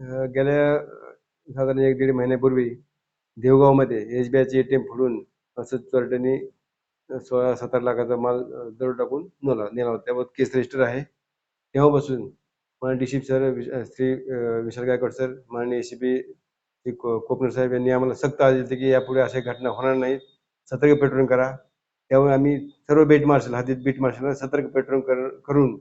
अं, गेल्या साधारण एक दीड महिन्यापूर्वी देवगावमध्ये एस बी आयचे एटीएम फोडून असं चोरट्यांनी सोळा सतरा लाखाचा माल अं, टाकून नेला नेला होता. त्यावर केस रजिस्टर आहे. तेव्हापासून माननीय डी सी सर विश- अं, श्री अं, विशाल गायकवाड सर माननीय एस पी श्री को- साहेब यांनी आम्हाला सक्त आदेश दिले की यापुढे अशा घटना होणार नाहीत. सतर्क पेट्रोलिंग करा. त्यामुळे आम्ही सर्व बीट मार्शल हद्दीत बीट मार्शल सतर्क पेट्रोलिंग कर- करून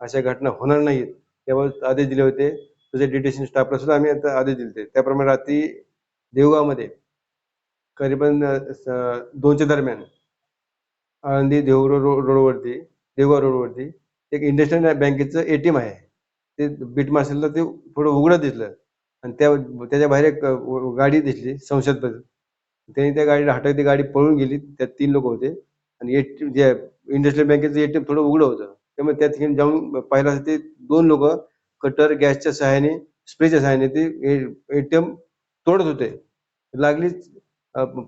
अशा घटना होणार नाहीत. त्यामुळे आदेश दिले होते. तसे डिटेशन स्टाफला सुद्धा आम्ही आता आदेश दिले होते. त्याप्रमाणे रात्री देवगावमध्ये करीबन स- दोनच्या दरम्यान आळंदी देऊरो रो रोडवरती देवगाव रोडवरती एक इंडस्ट्रियल बँकेचं एटीएम आहे. ते बीट मार्शलला ते थोडं उघडं दिसलं. आणि त्या त्याच्या बाहेर एक गाडी दिसली संशयास्पद त्यांनी त्या गाडीला हटक ती गाडी पळून गेली. त्यात तीन लोक होते. आणि एटीएम जे इंडस्ट्रियल बँकेचं एटीएम थोडं उघडं होतं. त्यामुळे त्या ठिकाणी जाऊन पाहिलं असं ते दोन लोक कटर गॅसच्या सहाय्याने स्प्रेच्या सहाय्याने ते एटीएम तोडत होते. लागलीच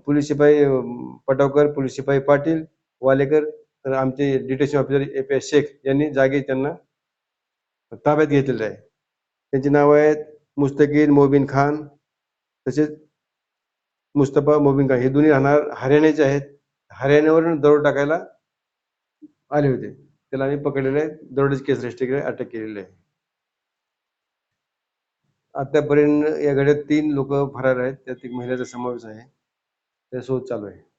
पोलीस शिपाई पटावकर पोलीस शिपाई पाटील वालेकर तर आमचे detection officer A P S Shaikh यांनी जागी त्यांना ताब्यात घेतलेलं आहे. त्यांची नावं आहेत मुस्तकीर मोबिन खान तसेच मुस्तफा मोबिन खान. हे दोन्ही राहणार हरियाणाचे आहेत. हरियाणावरून दरोड टाकायला आले होते. त्याला आम्ही पकडलेलं आहे दरोड्याची केस रजिस्टर अटक केलेली आहे. आतापर्यंत या घड्यात तीन लोक फरार आहेत. त्यात एक महिलाचा समावेश आहे. त्या शोध चालू आहे.